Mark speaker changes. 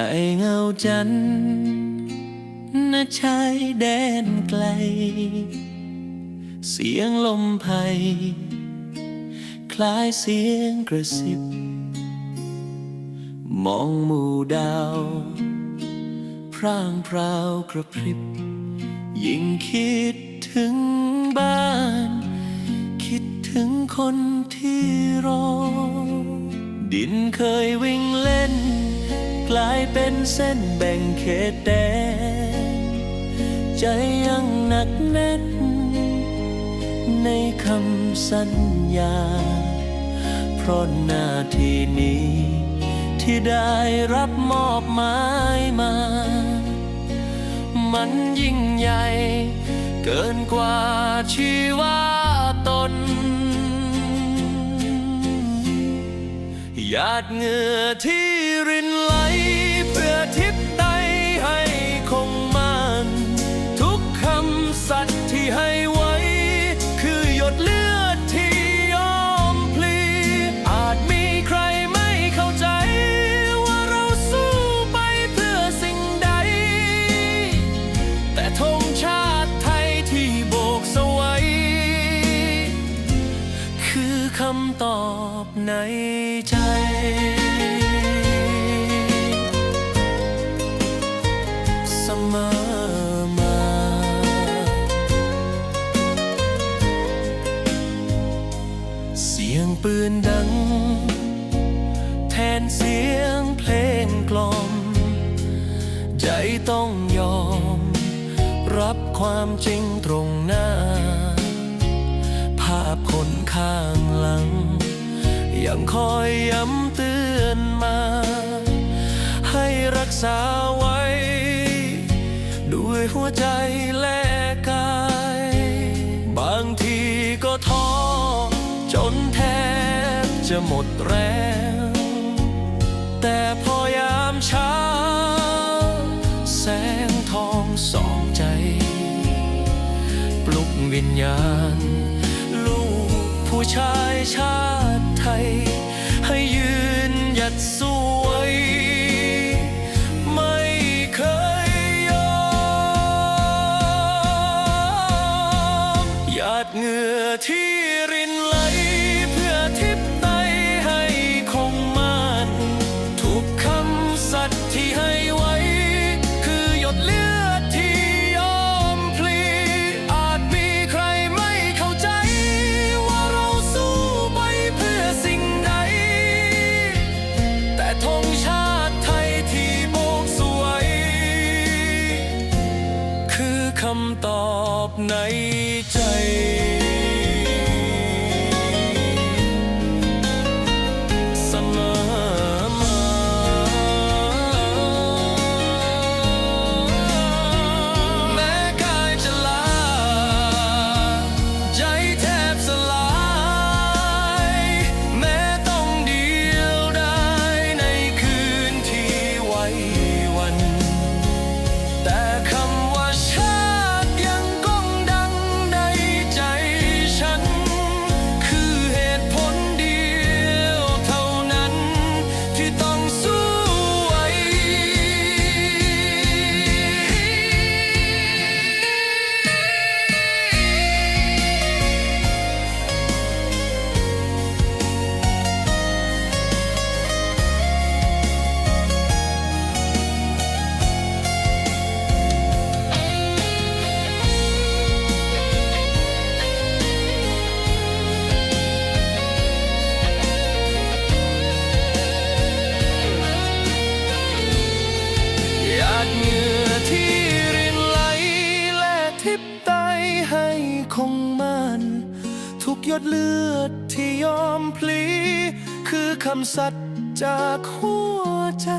Speaker 1: แต่เงาจันทร์ณชายแดนไกล เสียงลมไพยคล้ายเสียงกระซิบ มองหมู่ดาว พร่างพราวกระพริบ ยิ่งคิดถึงบ้าน คิดถึงคนที่รอ ดินเคยวิ่งเล่น กลายเป็นเส้นแบ่งเขตแดน ใจยังหนักแน่น ในคำสัญญา เพราะหน้าที่นี้ ที่ได้รับมอบหมายมา มันยิ่งใหญ่เกินกว่าชีวาตนหยาดเหงื่อที่รินไหลำตอบในใจเสมอมา เสียงปืนดัง แทนเสียงเพลงกลอม ใจต้องยอม รับความจริงตรงหน้าาพคนข้างหลัง ยังคอยย้ำเตือนมา ให้รักษาไว้ ด้วยหัวใจและกาย บางทีก็ท้อจนแทบจะหมดแรง แต่พอยามเช้า แสงทองสองใจ ปลุกวิญญาณ ผู้ชายชาติไทย ให้ยืนหยัดสู้ ในใจ ของมัน ทุกหยดเลือดที่ยอมพลี คือคำสัตย์จากหัวใจ